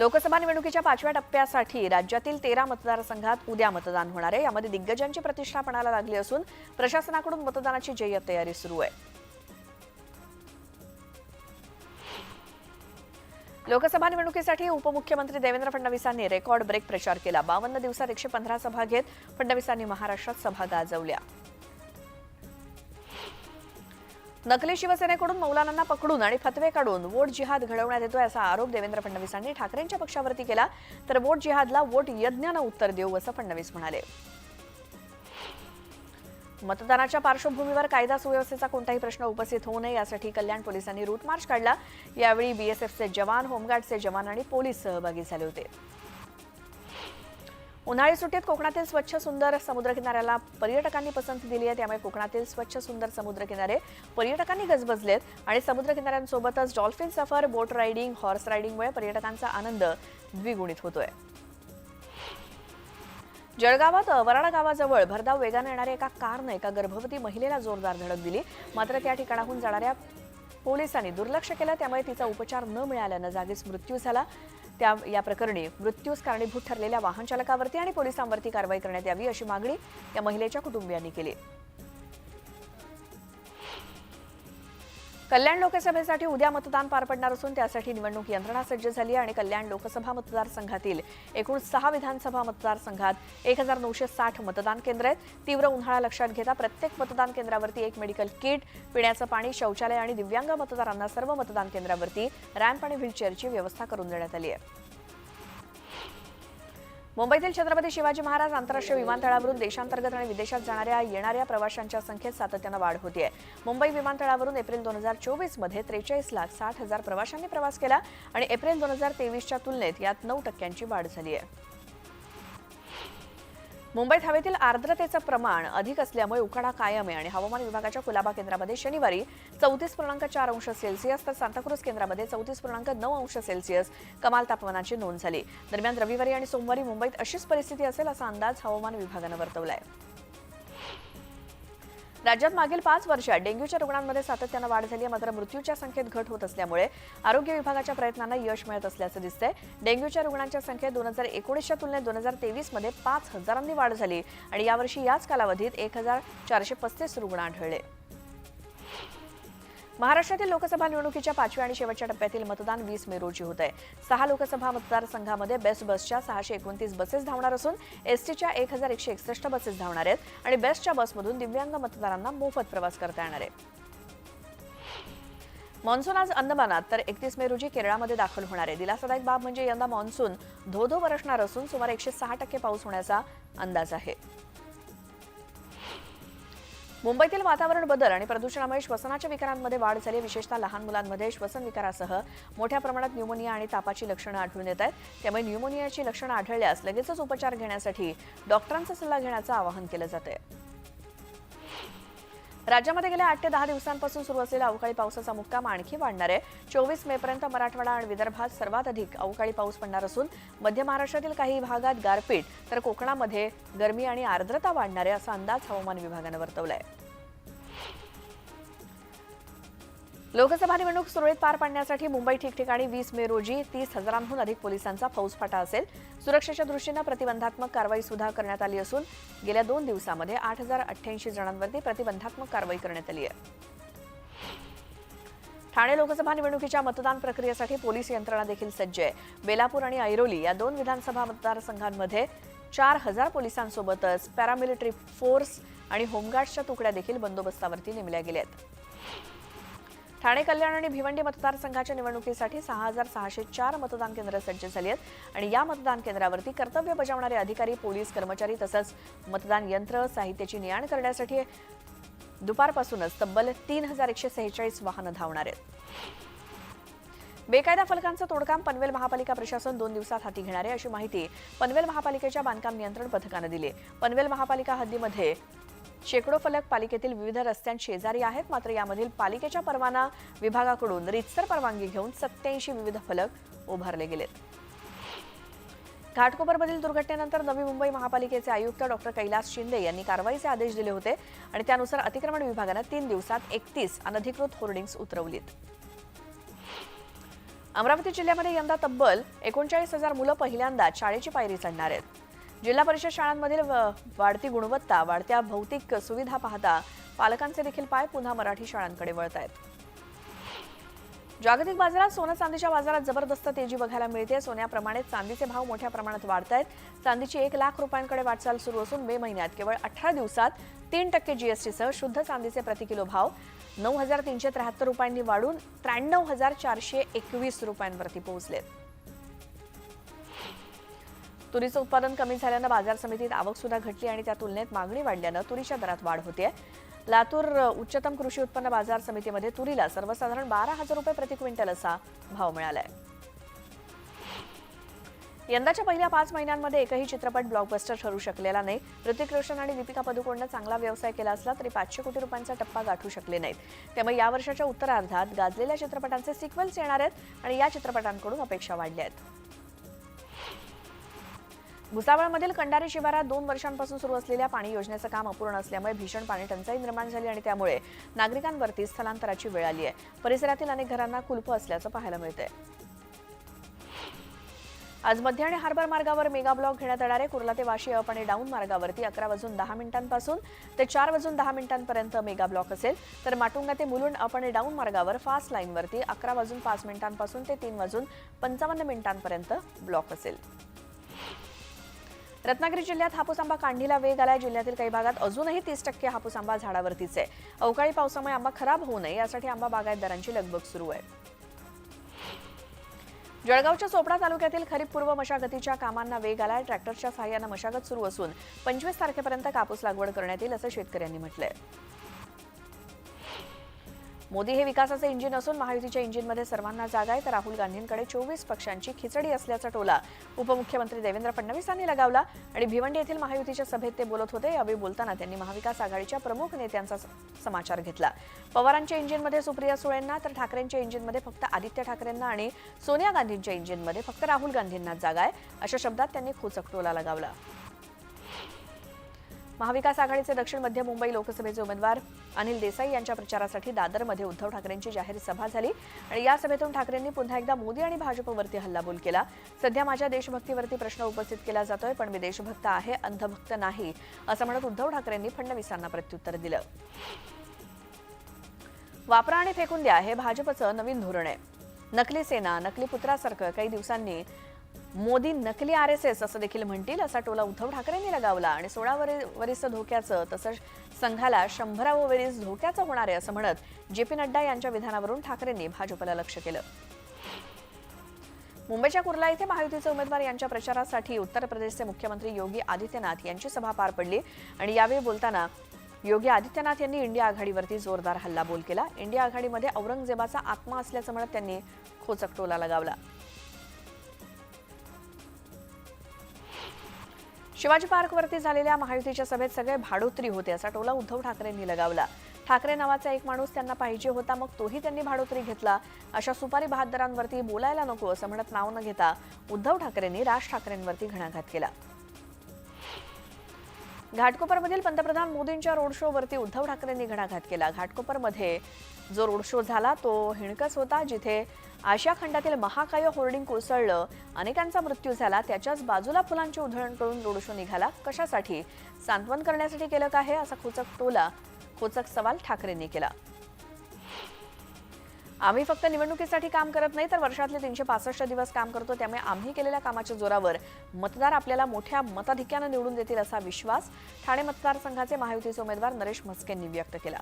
लोकसभा निवडणुकीच्या पाचव्या टप्प्यासाठी राज्यातील तेरा मतदारसंघात उद्या मतदान होणार आहे. यामध्ये दिग्गजांची प्रतिष्ठा पणाला लागली असून प्रशासनाकडून मतदानाची जय्यत तयारी सुरू आहे. लोकसभा निवडणुकीसाठी उपमुख्यमंत्री देवेंद्र फडणवीसांनी रेकॉर्ड ब्रेक प्रचार केला. बावन्न दिवसात एकशे पंधरा सभा घेत फडणवीसांनी महाराष्ट्रात सभा गाजवल्या. नकली शिवसेनेकडून मौलानांना पकडून आणि फतवे काढून वोट जिहाद घडवण्यात येतोय असा आरोप देवेंद्र फडणवीसांनी ठाकरेंच्या पक्षावरती केला. तर वोट जिहादला वोट यज्ञानं उत्तर देऊ असं फडणवीस म्हणाले. मतदानाच्या पार्श्वभूमीवर कायदा सुव्यवस्थेचा कोणताही प्रश्न उपस्थित होऊ नये यासाठी कल्याण पोलिसांनी रूट मार्च काढला. यावेळी बीएसएफचे जवान होमगार्डचे जवान आणि पोलीस सहभागी झाले होते. उन्हाळी सुट्टीत कोकणातील स्वच्छ सुंदर समुद्रकिनाऱ्याला पर्यटकांनी पसंती दिली आहे. त्यामुळे कोकणातील स्वच्छ सुंदर समुद्रकिनारे पर्यटकांनी गजबजलेत आणि समुद्रकिनाऱ्यांसोबतच डॉल्फिन सफर बोट रायडिंग हॉर्स रायडिंगमुळे पर्यटकांचा आनंद द्विगुणित होतोय. जळगावात वराडा गावाजवळ भरधाव वेगाने येणाऱ्या एका कारनं एका गर्भवती महिलेला जोरदार धडक दिली. मात्र त्या ठिकाणाहून जाणाऱ्या पोलिसांनी दुर्लक्ष केलं. त्यामुळे तिचा उपचार न मिळाल्यानं जागीच मृत्यू झाला. त्या या प्रकरणी मृत्यूस कारणीभूत ठरलेल्या वाहन चालकावरती आणि पोलिसांवरती कारवाई करण्यात यावी अशी मागणी या महिलेच्या कुटुंबियांनी केली. कल्याण लोकसभेसाठी उद्या मतदान पार पडणार असून त्यासाठी निवडणूक यंत्रणा सज्ज झाली आणि कल्याण लोकसभा मतदारसंघातील एकूण सहा विधानसभा मतदारसंघात एक हजार नऊशे साठ मतदान केंद्र आहेत. तीव्र उन्हाळा लक्षात घेता प्रत्येक मतदान केंद्रावरती एक मेडिकल किट पिण्याचं पाणी शौचालय आणि दिव्यांग मतदारांना सर्व मतदान केंद्रावरती रॅम्प आणि व्हीलचेअरची व्यवस्था करून देण्यात आली आहे. मुंबईतील छत्रपती शिवाजी महाराज आंतरराष्ट्रीय विमानतळावरून देशांतर्गत आणि विदेशात जाणाऱ्या येणाऱ्या प्रवाशांच्या संख्येत सातत्यानं वाढ होती आहे मुंबई विमानतळावरून एप्रिल दोन हजार चोवीसमध्ये त्रेचाळीस लाख साठ हजार प्रवाशांनी प्रवास केला आणि एप्रिल दोन हजार तेवीसच्या तुलनेत यात नऊ टक्क्यांची वाढ झाली आहे मुंबईत हवेतील आर्द्रतेचं प्रमाण अधिक असल्यामुळे उकाडा कायम आहे आणि हवामान विभागाच्या कुलाबा केंद्रामध्ये शनिवारी चौतीस पूर्णांक चार अंश सेल्सिअस तर सांताक्रुज केंद्रामध्ये चौतीस पूर्णांक नऊ अंश सेल्सिअस कमाल तापमानाची नोंद झाली. दरम्यान रविवारी आणि सोमवारी मुंबईत अशीच परिस्थिती असेल असा अंदाज हवामान विभागानं वर्तवला आहे राज्यात मागील पाच वर्षात डेंग्यूच्या रुग्णांमध्ये सातत्यानं वाढ झाली आहे. मात्र मृत्यूच्या संख्येत घट होत असल्यामुळे आरोग्य विभागाच्या प्रयत्नांना यश मिळत असल्याचं दिसतंय. डेंग्यूच्या रुग्णांच्या संख्येत दोन हजार एकोणीसच्या तुलनेत दोन हजार तेवीसमध्ये पाच हजारांनी वाढ झाली आणि यावर्षी याच कालावधीत एक हजार चारशे पस्तीस रुग्ण आढळले. महाराष्ट्रातील लोकसभा निवडणुकीच्या पाचव्या आणि शेवटच्या टप्प्यातील मतदान वीस मे रोजी होत आहे सहा लोकसभा मतदारसंघामध्ये बेस्ट बसच्या सहाशे एकोणतीस बसेस धावणार असून एसटीच्या एक हजार एकशे एकसष्ट बसेस धावणार आहेत आणि बेस्टच्या बसमधून दिव्यांग मतदारांना मोफत प्रवास करता येणार आहे. मान्सून आज अंदमानात तर एकतीस मे रोजी केरळामध्ये दाखल होणार आहे. दिलासादायक बाब म्हणजे यंदा मान्सून धो धो बरसणार असून सुमारे एकशे सहा टक्के पाऊस होण्याचा अंदाज आहे. मुंबईतील वातावरण बदल आणि प्रदूषणामुळे श्वसनाच्या विकारांमध्ये वाढ झाली विशेषतः लहान मुलांमध्ये श्वसन विकारासह मोठ्या प्रमाणात न्यूमोनिया आणि तापाची लक्षणं आढळून येत आहेत. त्यामुळे न्यूमोनियाची लक्षणं आढळल्यास लगेचच उपचार घेण्यासाठी डॉक्टरांचा सल्ला घेण्याचं आवाहन केलं जातंय. राज्यामध्ये गेल्या आठ ते दहा दिवसांपासून सुरू असलेला अवकाळी पावसाचा मुक्काम आणखी वाढणार आहे. चोवीस मे पर्यंत मराठवाडा आणि विदर्भात सर्वात अधिक अवकाळी पाऊस पडणार असून मध्य महाराष्ट्रातील काही भागात गारपीट तर कोकणामध्ये गरमी आणि आर्द्रता वाढणार आहे असा अंदाज हवामान विभागानं वर्तवलाय. लोकसभा निवडणूक सुरळीत पार पाडण्यासाठी मुंबई ठिकठिकाणी वीस मे रोजी तीस हजारांहून अधिक पोलिसांचा फौजफाटा असेल. सुरक्षेच्या दृष्टीनं प्रतिबंधात्मक कारवाई सुद्धा करण्यात आली असून गेल्या दोन दिवसामध्ये आठ हजार अठ्ठ्याऐंशी जणांवरती प्रतिबंधात्मक कारवाई करण्यात आली आहे. ठाणे लोकसभा निवडणुकीच्या मतदान प्रक्रियेसाठी पोलीस यंत्रणा देखील सज्ज आहे. बेलापूर आणि ऐरोली या दोन विधानसभा मतदारसंघांमध्ये चार हजार पोलिसांसोबतच पॅरामिलिटरी फोर्स आणि होमगार्ड्सच्या तुकड्या देखील बंदोबस्तावरती नेमल्या गेल्या आहेत ठाणे कल्याण आणि भिवंडी मतदारसंघाच्या निवडणुकीसाठी सहा हजार सहाशे चार मतदान केंद्र सज्ज झाली आहेत. आणि या मतदान केंद्रावरती कर्तव्य बजावणारे अधिकारी पोलीस कर्मचारी तसंच मतदान यंत्र साहित्याची ने आण करण्यासाठी दुपारपासूनच तब्बल तीन हजार एकशे सेहेचाळीस वाहनं धावणार आहेत. बेकायदा फलकांचं तोडकाम पनवेल महापालिका प्रशासन दोन दिवसात हाती घेणार आहे अशी माहिती पनवेल महापालिकेच्या बांधकाम नियंत्रण पथकानं दिली पनवेल महापालिका हद्दीमध्ये शेकडो फलक पालिकेतील विविध रस्त्यां शेजारी आहेत. मात्र यामधील पालिकेच्या परवाना विभागाकडून रितसर परवानगी घेऊन सत्याऐंशी विविध फलक उभारले गेलेत. घाटकोपरमधील दुर्घटनेनंतर नवी मुंबई महापालिकेचे आयुक्त डॉक्टर कैलास शिंदे यांनी कारवाईचे आदेश दिले होते आणि त्यानुसार अतिक्रमण विभागानं तीन दिवसात एकतीस अनधिकृत होर्डिंग्स उतरवलीत. अमरावती जिल्ह्यामध्ये यंदा तब्बल एकोणचाळीस हजार मुलं पहिल्यांदा शाळेची पायरी चढणार आहेत. जिल्हा परिषद शाळांमधील व- वाढती गुणवत्ता वाढत्या भौतिक सुविधा पाहता पालकांचे देखील पाय पुन्हा मराठी शाळांकडे वळत आहेत. जागतिक बाजारात सोनं चांदीच्या बाजारात जबरदस्त तेजी बघायला मिळते. सोन्याप्रमाणे चांदीचे भाव मोठ्या प्रमाणात वाढत आहेत. चांदीची एक लाख रुपयांकडे वाटचाल सुरू असून मे महिन्यात केवळ अठरा दिवसात तीन टक्के जीएसटीसह शुद्ध चांदीचे प्रतिकिलो भाव नऊ हजार तीनशे त्र्याहत्तर रुपयांनी वाढून त्र्याण्णव हजार चारशे एकवीस रुपयांवरती पोहोचलेत. तुरीचं उत्पादन कमी झाल्यानं बाजार समितीत आवक सुद्धा घटली आणि त्या तुलनेत मागणी वाढल्यानं तुरीच्या दरात वाढ होते लातूर उच्चतम कृषी उत्पन्न बाजार समितीमध्ये तुरीला सर्वसाधारण बारा हजार रुपये प्रति क्विंटल असा भाव मिळालाय. यंदाच्या पहिल्या पाच महिन्यांमध्ये एकही चित्रपट ब्लॉकबस्टर ठरू शकलेला नाही. ऋतिक रोशन आणि दीपिका पदुकोणनं चांगला व्यवसाय केला असला तरी पाचशे कोटी रुपयांचा टप्पा गाठू शकले नाहीत. त्यामुळे या वर्षाच्या उत्तरार्धात गाजलेल्या चित्रपटांचे सिक्वेल्स येणार आहेत आणि या चित्रपटांकडून अपेक्षा वाढल्या आहेत. भुसावळमधील कंडारी शिवारात दोन वर्षांपासून सुरू असलेल्या पाणी योजनेचं काम अपूर्ण असल्यामुळे भीषण पाणी टंचाई निर्माण झाली आणि त्यामुळे नागरिकांवरती स्थलांतराची वेळ आली आहे. परिसरातील अनेक घरांना कुलप असल्याचं पाहायला मिळतंय. आज मध्य आणि हार्बर मार्गावर मेगा ब्लॉक घेण्यात येणार आहे. कुर्ला ते वाशी अप आणि डाऊन मार्गावरती अकरा वाजून दहा मिनिटांपासून ते चार वाजून दहा मिनिटांपर्यंत मेगा ब्लॉक असेल. तर माटुंगा ते मुलुंड अप आणि डाऊन मार्गावर फास्ट लाईनवरती अकरा वाजून पाच मिनिटांपासून ते तीन वाजून पंचावन्न मिनिटांपर्यंत ब्लॉक असेल. रत्नागिरी जिल्ह्यात हापूस आंबा काढणीला वेग आलाय. जिल्ह्यातील काही भागात अजूनही तीस टक्के हापूस आंबा झाडावरतीच आहे. अवकाळी पावसामुळे आंबा खराब होऊ नये यासाठी आंबा बागायतदारांची लगबग सुरू आहे. जळगावच्या चोपडा तालुक्यातील खरीप पूर्व मशागतीच्या कामांना वेग आलाय. ट्रॅक्टरच्या सहाय्यानं मशागत सुरू असून पंचवीस तारखेपर्यंत कापूस लागवड करण्यात येईल असं शेतकऱ्यांनी म्हटलंय. मोदी हे विकासाचे इंजिन असून महायुतीच्या इंजिनमध्ये सर्वांना जागा आहे. तर राहुल गांधींकडे चोवीस पक्षांची खिचडी असल्याचा टोला उपमुख्यमंत्री देवेंद्र फडणवीस यांनी लगावला. आणि भिवंडी येथील महायुतीच्या सभेत ते बोलत होते. यावेळी बोलताना त्यांनी महाविकास आघाडीच्या प्रमुख नेत्यांचा समाचार घेतला. पवारांच्या इंजिनमध्ये सुप्रिया सुळेंना तर ठाकरेंच्या इंजिनमध्ये फक्त आदित्य ठाकरेंना आणि सोनिया गांधींच्या इंजिनमध्ये फक्त राहुल गांधींनाच जागा आहे. अशा शब्दात त्यांनी खोचक टोला लगावला. महाविकास आघाडीचे दक्षिण मध्य मुंबई लोकसभेचे उमेदवार अनिल देसाई यांच्या प्रचारासाठी दादरमध्ये उद्धव ठाकरेंची जाहीर सभा झाली आणि या सभेतून ठाकरेंनी पुन्हा एकदा मोदी आणि भाजपवरती हल्लाबोल केला. सध्या माझ्या देशभक्तीवरती प्रश्न उपस्थित केला जातोय पण मी देशभक्त आहे अंधभक्त नाही असं म्हणत उद्धव ठाकरेंनी फडणवीसांना प्रत्युत्तर दिलं. वापरा आणि फेकून द्या हे भाजपचं नवीन धोरण आहे. नकली सेना नकली पुत्रासारखं काही दिवसांनी मोदी नकली आर एस एस असं देखील म्हणतील असा टोला उद्धव ठाकरेंनी लगावला. आणि सोळा वरिष्ठ धोक्याचं तसंच संघाला शंभरावं वरिष्ठ धोक्याचं होणार आहे असं म्हणत जे पी नड्डा यांच्या विधानावरून ठाकरेंनी भाजपला लक्ष केलं. मुंबईच्या कुर्ला इथे महायुतीचे उमेदवार यांच्या प्रचारासाठी उत्तर प्रदेशचे मुख्यमंत्री योगी आदित्यनाथ यांची सभा पार पडली. आणि यावेळी बोलताना योगी आदित्यनाथ यांनी इंडिया आघाडीवरती जोरदार हल्लाबोल केला. इंडिया आघाडीमध्ये औरंगजेबाचा आत्मा असल्याचं म्हणत त्यांनी खोचक टोला लगावला. शिवाजी पार्कवरती झालेल्या महायुतीच्या सभेत सगळे भाडोत्री होते असा टोला उद्धव ठाकरेंनी लगावला. ठाकरे नावाचा एक माणूस त्यांना पाहिजे होता मग तोही त्यांनी भाडोत्री घेतला. अशा सुपारी बहादरांवरती बोलायला नको असं म्हणत नाव न घेता उद्धव ठाकरेंनी राज ठाकरेंवरती घणाघात केला. घाटकोपरमधील पंतप्रधान मोदींच्या रोड शो वरती उद्धव ठाकरेंनी घणाघात केला. घाटकोपरमध्ये जो रोड शो झाला तो हिणकस होता जिथे आशिया खंडातील महाकाय होर्डिंग कोसळलं. अनेकांचा मृत्यू झाला. त्याच्याच बाजूला फुलांची उधळण करून रोड शो निघाला. कशासाठी? सांत्वन करण्यासाठी केलं का असा खोचक टोला खोचक सवाल ठाकरेंनी केला. आम्ही फक्त निवडणुकीसाठी काम करत नाही तर वर्षातले तीनशे पासष्ट दिवस काम करतो. त्यामुळे आम्ही केलेल्या कामाच्या जोरावर मतदार आपल्याला मोठ्या मताधिक्यानं निवडून देतील असा विश्वास ठाणे मतदारसंघाचे महायुतीचे उमेदवार नरेश म्हस्केंनी व्यक्त केला.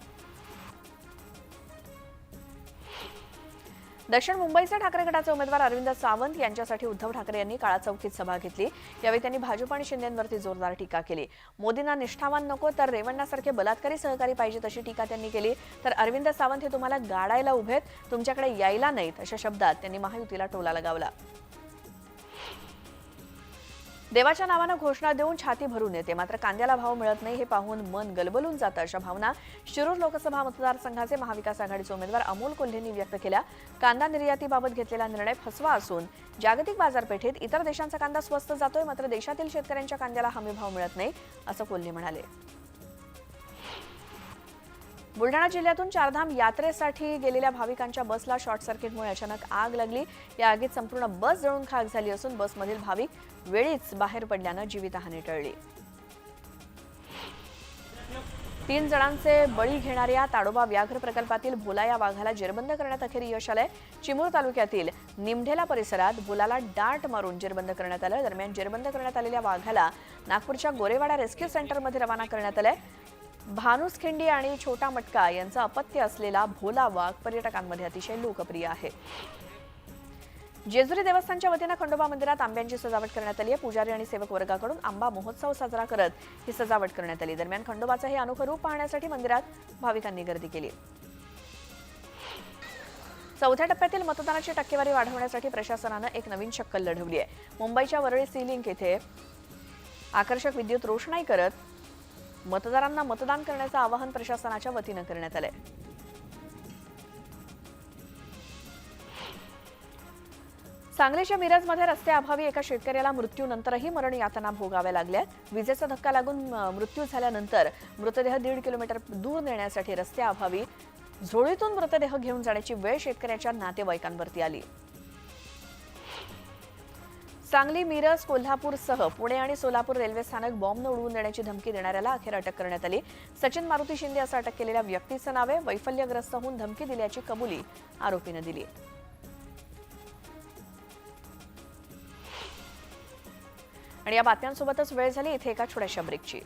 दक्षिण मुंबईचे ठाकरे गटाचे उमेदवार अरविंद सावंत यांच्यासाठी उद्धव ठाकरे यांनी काळा चौकीत सभा घेतली. यावेळी त्यांनी भाजप आणि शिंदेवरती जोरदार टीका केली. मोदींना निष्ठावान नको तर रेवण्णासारखे बलात्कारी सहकारी पाहिजेत अशी टीका त्यांनी केली. तर अरविंद सावंत हे तुम्हाला गाडायला उभेत तुमच्याकडे यायला नाहीत अशा शब्दात त्यांनी महायुतीला टोला लगावला. देवाच्या नावानं घोषणा देऊन छाती भरून येते. मात्र कांद्याला भाव मिळत नाही हे पाहून मन गलबलून जातं अशा भावना शिरूर लोकसभा मतदारसंघाचे महाविकास आघाडीचे उमेदवार अमोल कोल्हेंनी व्यक्त केल्या. कांदा निर्यातीबाबत घेतलेला निर्णय फसवा असून जागतिक बाजारपेठेत इतर देशांचा कांदा स्वस्त जातोय मात्र देशातील शेतकऱ्यांच्या कांद्याला हमी भाव मिळत नाही असं कोल्हे म्हणाले. बुलढाणा जिल्ह्यातून चारधाम यात्रेसाठी गेलेल्या भाविकांच्या बसला शॉर्ट सर्किटमुळे अचानक आग लागली. या आगीत संपूर्ण बस जळून खाक झाली असून बसमधील भाविक वेळीच बाहेर पडल्यानं जीवितहानी टळली. तीन जणांचे बळी घेणाऱ्या ताडोबा व्याघ्र प्रकल्पातील भोला या वाघाला जेरबंद करण्यात अखेर यश आलंय. चिमूर तालुक्यातील निमढेला परिसरात बुलाला डाट मारून जेरबंद करण्यात आलं. दरम्यान जेरबंद करण्यात आलेल्या वाघाला नागपूरच्या गोरेवाडा रेस्क्यू सेंटरमध्ये रवाना करण्यात आलंय. भानुसखिंडी आणि छोटा मटका यांचं अपत्य असलेला भोला वाघ पर्यटकांमध्ये अतिशय लोकप्रिय आहे. जेजुरी देवस्थानच्या वतीनं खंडोबा मंदिरात आंब्यांची सजावट करण्यात आली आहे. पुजारी आणि सेवक वर्गाकडून आंबा महोत्सव साजरा करत ही सजावट करण्यात आली. दरम्यान खंडोबाचं हे अनोखं रूप पाहण्यासाठी मंदिरात भाविकांनी गर्दी केली. चौथ्या टप्प्यातील मतदानाची टक्केवारी वाढवण्यासाठी प्रशासनानं एक नवीन शक्कल लढवली आहे. मुंबईच्या वरळी सी लिंक येथे आकर्षक विद्युत रोषणाई करत मतदारांना मतदान करण्याचं आवाहन प्रशासनाच्या वतीनं करण्यात आलंय. सांगलीच्या मिरजमध्ये रस्त्याअभावी एका शेतकऱ्याला मृत्यूनंतरही मरण यातना भोगाव्या लागल्या. विजेचा धक्का लागून मृत्यू झाल्यानंतर मृतदेह दीड किलोमीटर दूर नेण्यासाठी रस्त्याअभावी झोळीतून मृतदेह घेऊन जाण्याची वेळ शेतकऱ्याच्या नातेवाईकांवरती आली. सांगली मिरज कोल्हापूरसह पुणे आणि सोलापूर रेल्वे स्थानक बॉम्बनं उडवून देण्याची धमकी देणाऱ्याला अखेर अटक करण्यात आली. सचिन मारुती शिंदे असं अटक केलेल्या व्यक्तीचं नाव आहे. वैफल्यग्रस्त होऊन धमकी दिल्याची कबुली आरोपीनं दिली. आणि या बातम्यांसोबतच वेळ झाली. इथे एका छोट्याशा ब्रेकची.